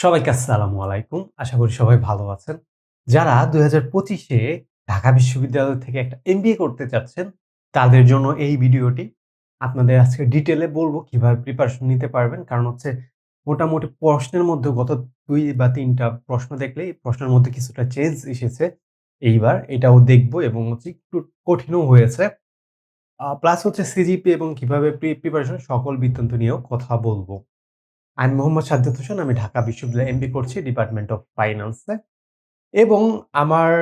সবাইকে আসসালামু আলাইকুম। আশা করি সবাই ভালো আছেন। যারা দুই হাজার পঁচিশে ঢাকা বিশ্ববিদ্যালয় থেকে একটা এমবিএ করতে চাচ্ছেন, তাদের জন্য এই ভিডিওটি। আপনাদের আজকে ডিটেইলে বলব কীভাবে প্রিপারেশন নিতে পারবেন। কারণ হচ্ছে মোটামুটি প্রশ্নের মধ্যে গত দুই বা ৩ টা প্রশ্ন দেখলেই প্রশ্নের মধ্যে কিছুটা চেঞ্জ এসেছে এইবার। এটাও দেখব এবং হচ্ছে একটু কঠিনও হয়েছে। প্লাস হচ্ছে সিজিপি এবং কীভাবে প্রি প্রিপারেশন সকল বৃত্তান্ত নিয়েও কথা বলব। আমি মোহাম্মদ সাজ্জাদ হোসেন। আমি ঢাকা বিশ্ববিদ্যালয়ে এমবি করছি ডিপার্টমেন্ট অফ ফাইন্যান্সে। এবং আমার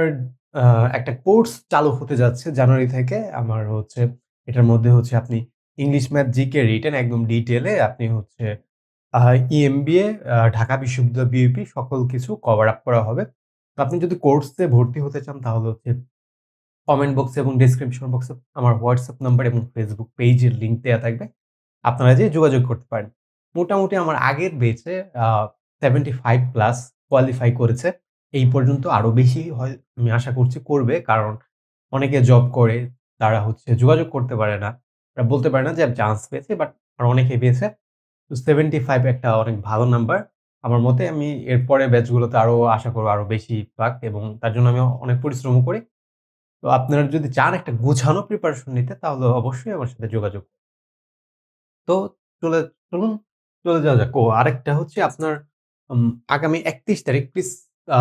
একটা কোর্স চালু হতে যাচ্ছে জানুয়ারি থেকে। আমার হচ্ছে এটার মধ্যে হচ্ছে আপনি ইংলিশ, ম্যাথ, জিকে, রিটেন একদম ডিটেলে আপনি হচ্ছে ইএমবিএ, ঢাকা বিশ্ববিদ্যালয় বিইউপি সকল কিছু কভার আপ করা হবে। তো আপনি যদি কোর্সে ভর্তি হতে চান তাহলে হচ্ছে কমেন্ট বক্সে এবং ডেসক্রিপশন বক্সে আমার হোয়াটসঅ্যাপ নাম্বার এবং ফেসবুক পেজের লিঙ্ক দেওয়া থাকবে। আপনারা যেয়ে যোগাযোগ করতে পারেন। মোটামুটি আমার আগের ব্যাচে আ 75 প্লাস কোয়ালিফাই করেছে। এই পর্যন্ত আরও বেশি হয় আমি আশা করছি করবে। কারণ অনেকে জব করে, তারা হচ্ছে যোগাযোগ করতে পারে না। তারা বলতে পারে না যে চান্স পেয়েছে বাট আর অনেকে পেয়েছে। তো 75 একটা অনেক ভালো নাম্বার। আমার মতে আমি এরপরে ব্যাচগুলোতে আরও আশা করব আরও বেশি পাক এবং তার জন্য আমি অনেক পরিশ্রমও করি। তো আপনারা যদি চান একটা গোছানো প্রিপারেশন নিতে তাহলে অবশ্যই আমার সাথে যোগাযোগ তো চলে চলুন চলে যাওয়া যাক। ও আরেকটা হচ্ছে আপনার আগামী ৩১ তারিখ প্লিজ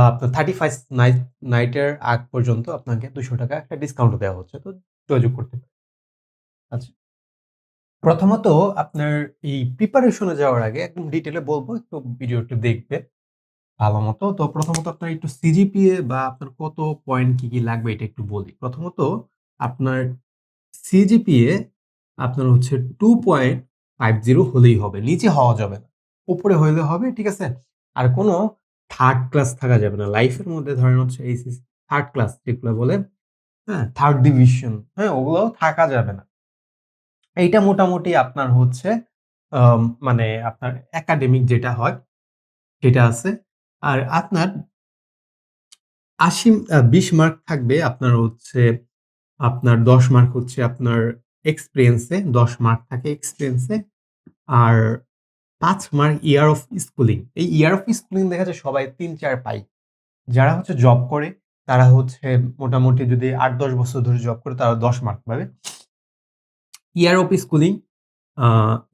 আপনার 31st নাইট নাইটের আগ পর্যন্ত আপনাকে ৳২০০ একটা ডিসকাউন্ট দেওয়া হচ্ছে। তো যোগাযোগ করতে পারেন। আচ্ছা। প্রথমত আপনার এই প্রিপারেশনে যাওয়ার আগে একদম ডিটেইলে বলব একটু ভিডিওটি দেখবে ভালো মতো। তো প্রথমত আপনার একটু সিজিপিএ বা আপনার কত পয়েন্ট কি, কি লাগবে এটা একটু বলি। প্রথমত আপনার সিজিপিএ আপনার হচ্ছে 2.50 হলেই হবে। নিচে হওয়া যাবে না। উপরে হইলে হবে, ঠিক আছে? আর কোনো থার্ড ক্লাস থাকা যাবে না। লাইফের মধ্যে ধরেন হচ্ছে এইচএসসি থার্ড ক্লাস যেগুলো বলে, হ্যাঁ? থার্ড ডিভিশন, হ্যাঁ? ওগুলোও থাকা যাবে না। এইটা মোটামুটি আপনার হচ্ছে মানে আপনার একাডেমিক যেটা হয়, সেটা আছে। আর আপনার আশি বিশ মার্ক থাকবে আপনার হচ্ছে আপনার ১০ মার্ক হচ্ছে আপনার এক্সপেরিয়েন্স ১০ মার্ক থাকে এক্সপেরিয়েন্স। আর পাঁচ মার্ক ইয়ার অফ স্কুলিং। এই ইয়ার অফ স্কুলিং দেখা যায় সবাই ৩-৪ পায়। যারা হচ্ছে জব করে তারা হচ্ছে মোটামুটি যদি আট দশ বছর ধরে জব করে তারা ১০ মার্ক পাবে। Year of schooling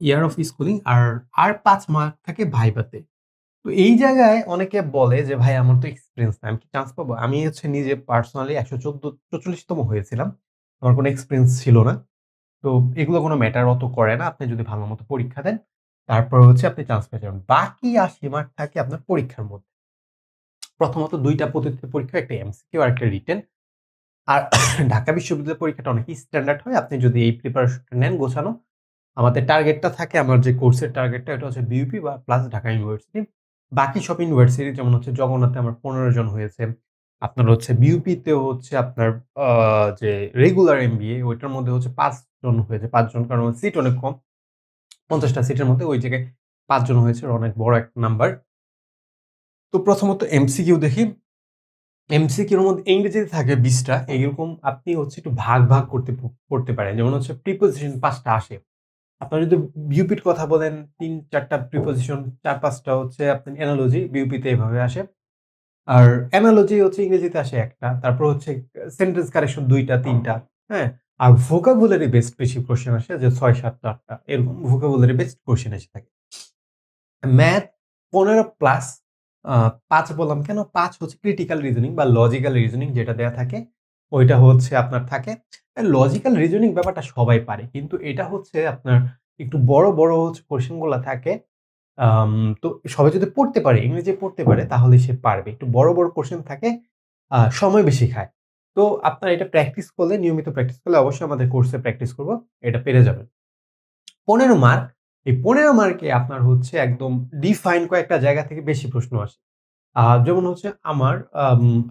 year of schooling আর, আর পাঁচ মার্ক থাকে ভাইভাতে। তো এই জায়গায় অনেকে বলে যে, "ভাই আমার তো এক্সপিরিয়েন্স নাই। আমি কি চান্স পাবো?" আমি হচ্ছে নিজে পার্সোনালি ১১৪ ৪৪ তম হয়েছিলাম। আমার কোনো এক্সপেরিয়েন্স ছিল না। তো এগুলো কোনো ম্যাটার অত করে না। আপনি যদি ভালো মতো পরীক্ষা দেন, তারপর হচ্ছে আপনি চান্স পেয়ে যাবেন। বাকি ৮০ মার্ক থাকে আপনার পরীক্ষার মধ্যে। প্রথমত ২ টা পদ্ধতিতে পরীক্ষা, একটা এমসিকিউ আর একটা রিটেন। আর ঢাকা বিশ্ববিদ্যালয়ের পরীক্ষাটা অনেক স্ট্যান্ডার্ড হয়। আপনি যদি এই প্রিপারেশনটা নেন গোছানো, আমাদের টার্গেটটা থাকে আমার যে কোর্সের টার্গেটটা এটা হচ্ছে বিউপি বা প্লাস ঢাকা ইউনিভার্সিটি। বাকি সব ইউনিভার্সিটি যেমন হচ্ছে জগন্নাথে আমার ১৫ জন হয়েছে। আপনার হচ্ছে বিইউপিতেও হচ্ছে আপনার যে রেগুলার এমবিএ ওইটার মধ্যে হচ্ছে পাঁচজন হয়েছে। পাঁচজন কারণ সিট অনেক কম। পঞ্চাশটা সিটের মধ্যে ওই জায়গায় পাঁচজন হয়েছে অনেক বড় একটা নাম্বার। তো প্রথমত এমসিকিউ দেখি। এমসিকিউর মধ্যে ইংরেজিতে থাকে ২০ টা। এরকম আপনি হচ্ছে একটু ভাগ, ভাগ করতে পড়তে পারেন। যেমন হচ্ছে প্রিপোজিশন পাঁচটা আসে। আপনার যদি বিউপির কথা বলেন তিন চারটা প্রিপোজিশন চার পাঁচটা হচ্ছে আপনার এনালজি বিউপিতে এভাবে আসে। আর এনালজি হচ্ছে ইংরেজিতে আসে একটা তারপর হচ্ছে সেন্টেন্স কারেকশন দুইটা তিনটা হ্যাঁ? আর ভোকাবুলারি বেসড বেশি কোয়েশ্চেন আসে যে ৬, ৭ টা ৮ টা এরকম ভোকাবুলারি বেসড কোয়েশ্চেন এসে থাকে। ম্যাথ ১৫ প্লাস ৫ বললাম কেন? পাঁচ হচ্ছে ক্রিটিক্যাল রিজনিং বা লজিক্যাল রিজনিং যেটা দেয়া থাকে, ওইটা হচ্ছে আপনার থাকে। লজিক্যাল রিজনিং ব্যাপারটা সবাই পারে। কিন্তু এটা হচ্ছে আপনার একটু বড়, বড় হচ্ছে কোয়েশ্চেনগুলা থাকে। তো সবাই যদি পড়তে পারে, ইংরেজি পড়তে পারে তাহলে সে পারবে। একটু বড়, বড় কোশ্চেন থাকে, সময় বেশি খায়। তো আপনার এটা প্র্যাকটিস করলে নিয়মিত প্র্যাকটিস করলে অবশ্যই আমাদের কোর্সে প্র্যাকটিস করব। এটা পেরে যাবেন। ১৫ মার্ক, এই ১৫ মার্কে আপনার হচ্ছে একদম ডিফাইন কয়েকটা জায়গা থেকে বেশি প্রশ্ন আসে। যেমন হচ্ছে আমার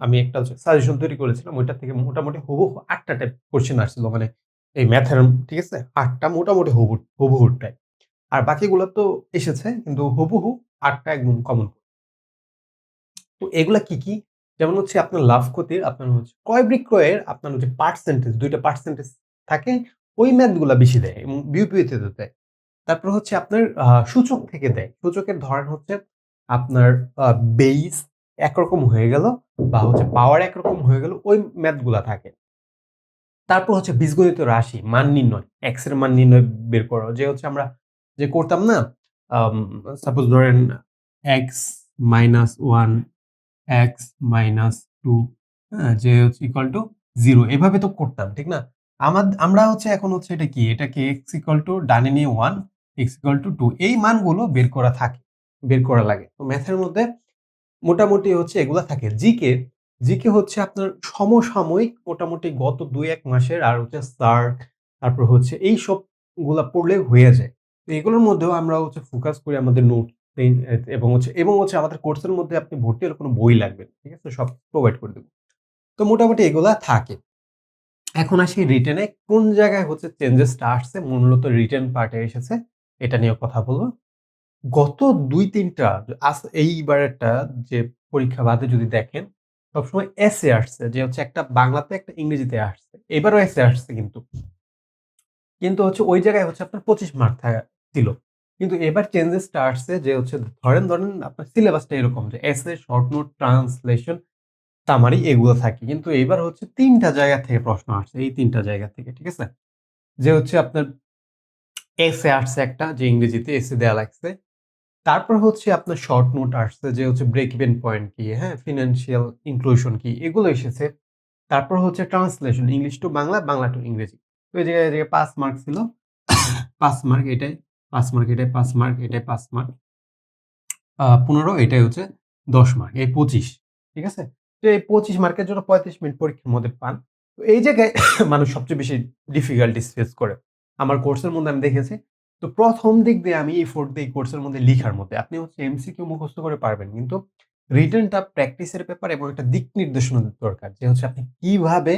আম একটা সাজেশন তৈরি করেছিলাম। ওইটা থেকে মোটামুটি হুবহু ৮ টা টাইপ কোশ্চেন আসছিল। মানে এই ম্যাথের ঠিক আছে? ৮ টা মোটামুটি হুবহু হুবহু টাইপ। আর বাকিগুলো তো এসেছে কিন্তু হুবহু ৮ টা একদম কমন। তো এগুলা কি, কি? যেমন হচ্ছে আপনার লাভ ক্ষতির আপনার হচ্ছে ক্রয় বিক্রয়ের আপনার হচ্ছে পার্সেন্টেজ ২ টা পার্সেন্টেজ থাকে। ওই ম্যাথগুলা বেশি দেয় এবং বিইউপিতে তো দেয়। তারপর হচ্ছে আপনার সূচক থেকে দেয়। সূচকের ধরন হচ্ছে আপনার বেইস একরকম হয়ে গেল বা হচ্ছে পাওয়ার একরকম হয়ে গেল ওই ম্যাথগুলা থাকে। তারপর হচ্ছে বীজগণিত রাশি, মান নির্ণয়, x এর মান নির্ণয় বের করো যে হচ্ছে আমরা যে করতাম না সাপোজ ধরেন x minus one X minus two? যে হচ্ছে ইকুয়াল টু জিরো এভাবে তো করতাম, ঠিক না? আমার আমরা হচ্ছে এখন হচ্ছে এটা কি? এটাকে এক্স ইকুয়াল টু ডানে নিয়ে 1, x ইকুয়াল টু 2 এই মানগুলো বের করা থাকে, বের করা লাগে। তো ম্যাথের মধ্যে মোটামুটি হচ্ছে এগুলা থাকে। জিকে, জিকে হচ্ছে আপনার সমসাময়িক মোটামুটি গত ২-১ মাসের আর হচ্ছে সার্ক তারপর হচ্ছে এই সবগুলা পড়লে হয়ে যায়। এগুলোর মধ্যেও আমরা হচ্ছে ফোকাস করি আমাদের নোট এবং হচ্ছে এবং হচ্ছে আমাদের কোর্সের মধ্যে আপনি ভর্তি হলে কোনো বই লাগবে ঠিক আছে? সব প্রোভাইড করে দেব। তো মোটামুটি এগুলা থাকে। এখন আসি রিটেনে কোন জায়গায় হচ্ছে চেঞ্জেসটা আসছে মূলত রিটেন পার্টে এসেছে, এটা নিয়ে কথা বলব। গত ২-৩ টা আস এইবারেরটা যে পরীক্ষা বাদে যদি দেখেন, সবসময় এসে আসছে, যে হচ্ছে একটা বাংলাতে, একটা ইংরেজিতে আসছে। এবারও এসে আসছে কিন্তু। কিন্তু হচ্ছে ওই জায়গায় হচ্ছে আপনার ২৫ মার্ক ছিল। কিন্তু এবার চেঞ্জেসটা আসছে যে হচ্ছে ধরেন, ধরেন আপনার সিলেবাসটা এরকম যে SA, short note, translation, summary এগুলো থাকে। কিন্তু এবার হচ্ছে তিনটা জায়গা থেকে প্রশ্ন আসছে। এই তিনটা জায়গা থেকে, ঠিক আছে? যে হচ্ছে আপনার এসএ আসছে একটা যে ইংরেজিতে এসএ দেয়া লাগছে। তারপর হচ্ছে আপনার শর্ট নোট আসছে যে হচ্ছে ব্রেক ইভেন পয়েন্ট কি, হ্যাঁ? ফিনান্সিয়াল ইনক্লুশন কি এগুলো এসেছে। তারপর হচ্ছে translation English to Bangla, Bangla to ইংরেজি। তো এই জায়গায়, ৫ মার্ক ছিল। ৫ মার্ক এটাই, ৫ মার্ক এটাই পাঁচ মার্ক এটাই পাঁচ মার্ক। ১৫ এটাই হচ্ছে ১০ মার্ক। এই ২৫ ঠিক আছে? তো এই ২৫ মার্কের জন্য ৩৫ মিনিট পরীক্ষার মধ্যে পান। তো এই জায়গায় মানুষ সবচেয়ে বেশি ডিফিকাল্টিজ ফেস করে। আমার কোর্সের মধ্যে আমি দেখেছি। তো প্রথম দিক দিয়ে আমি এফোর্ট দিয়ে কোর্সের মধ্যে লিখার মধ্যে। আপনি হচ্ছে এমসি এমসিকিউ মুখস্থ করে পারবেন। কিন্তু রিটেনটা প্র্যাকটিসের ব্যাপার এবং একটা দিক নির্দেশনা দরকার। যে হচ্ছে আপনি কীভাবে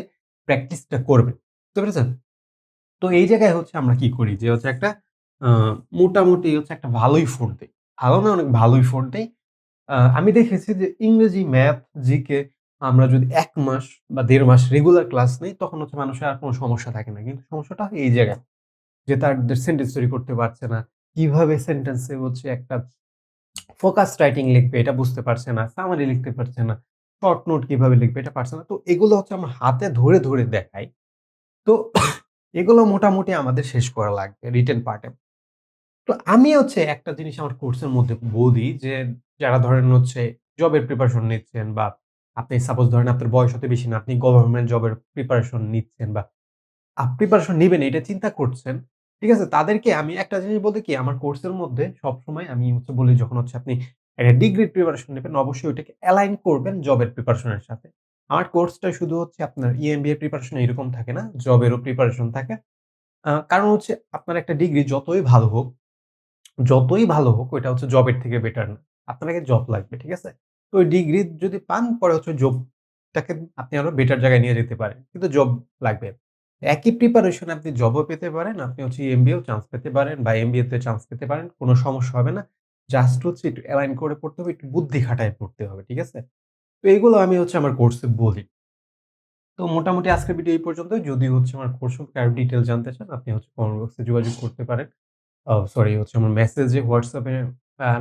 প্র্যাকটিসটা করবেন। বুঝতে পেরেছেন? তো এই জায়গায় হচ্ছে আমরা কি করি যে হচ্ছে একটা মোটামুটি হচ্ছে একটা ভালোই এফোর্ট দেয় ভালো না অনেক ভালোই এফোর্ট দেয় আমি দেখেছি যে ইংরেজি, ম্যাথ, জিকে আমরা যদি এক মাস বা দেড় মাস রেগুলার ক্লাস নেই তখন হচ্ছে মানুষের আর কোনো সমস্যা থাকে না। কিন্তু সমস্যাটা এই জায়গায়। যে তাদের সেন্টেন্স তৈরি করতে পারছে না। কীভাবে সেন্টেন্সে হচ্ছে একটা ফোকাস রাইটিং লিখবে এটা বুঝতে পারছে না। সামারি লিখতে পারছে না। শর্ট নোট কীভাবে লিখবে এটা পারছে না। তো এগুলো হচ্ছে আমরা হাতে ধরে, ধরে দেখাই। তো এগুলো মোটামুটি আমাদের শেষ করা লাগবে রিটেন পার্টে। তো আমি হচ্ছে একটা জিনিস আমার কোর্সের মধ্যে বলি যে যারা ধরেন হচ্ছে জবের প্রিপারেশন নিচ্ছেন বা আপনি সাপোজ ধরেন আপনার বয়স হতে বেশি না। আপনি গভর্নমেন্ট জবের প্রিপারেশন নিচ্ছেন বা প্রিপারেশন নেবেন এটা চিন্তা করছেন। ঠিক আছে? তাদেরকে আমি একটা জিনিস বলতে কি আমার কোর্সের মধ্যে সবসময় আমি হচ্ছে বলি যখন হচ্ছে আপনি একটা ডিগ্রির প্রিপারেশন নেবেন অবশ্যই ওইটাকে অ্যালাইন করবেন জবের প্রিপারেশন এর সাথে। আমার কোর্সটা শুধু হচ্ছে আপনার ইএমবিএ প্রিপারেশন এরকম থাকে না। জবেরও প্রিপারেশন থাকে। কারণ হচ্ছে আপনার একটা ডিগ্রি যতই ভালো হোক, যতই ভালো হোক ওইটা হচ্ছে জবের থেকে বেটার না। আপনার আগে জব লাগবে। ঠিক আছে? তো ওই ডিগ্রি যদি পান পরে হচ্ছে জবটাকে আপনি আরও বেটার জায়গায় নিয়ে যেতে পারেন। কিন্তু জব লাগবে। একই প্রিপারেশন আপনি জবও পেতে পারেন, আপনি হচ্ছে এমবিএও চান্স পেতে পারেন বা এমবিএ তে চান্স পেতে পারেন। কোনো সমস্যা হবে না। জাস্ট হচ্ছে একটু অ্যালাইন করে পড়তে হবে, একটু বুদ্ধি খাটায় পড়তে হবে। ঠিক আছে? তো এইগুলো আমি হচ্ছে আমার কোর্সে বলি। তো মোটামুটি আজকের ভিডিও এই পর্যন্ত যদি হচ্ছে আমার কোর্স সম্পর্কে আরও ডিটেইল জানতে চান আপনি হচ্ছে কমেন্ট বক্সে যোগাযোগ করতে পারেন। সরি হচ্ছে আমার মেসেজে হোয়াটসঅ্যাপে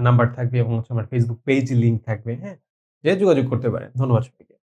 নাম্বার থাকবে এবং হচ্ছে আমার ফেসবুক পেজ লিঙ্ক থাকবে। হ্যাঁ? যে যোগাযোগ করতে পারে ধন্যবাদ সবাইকে।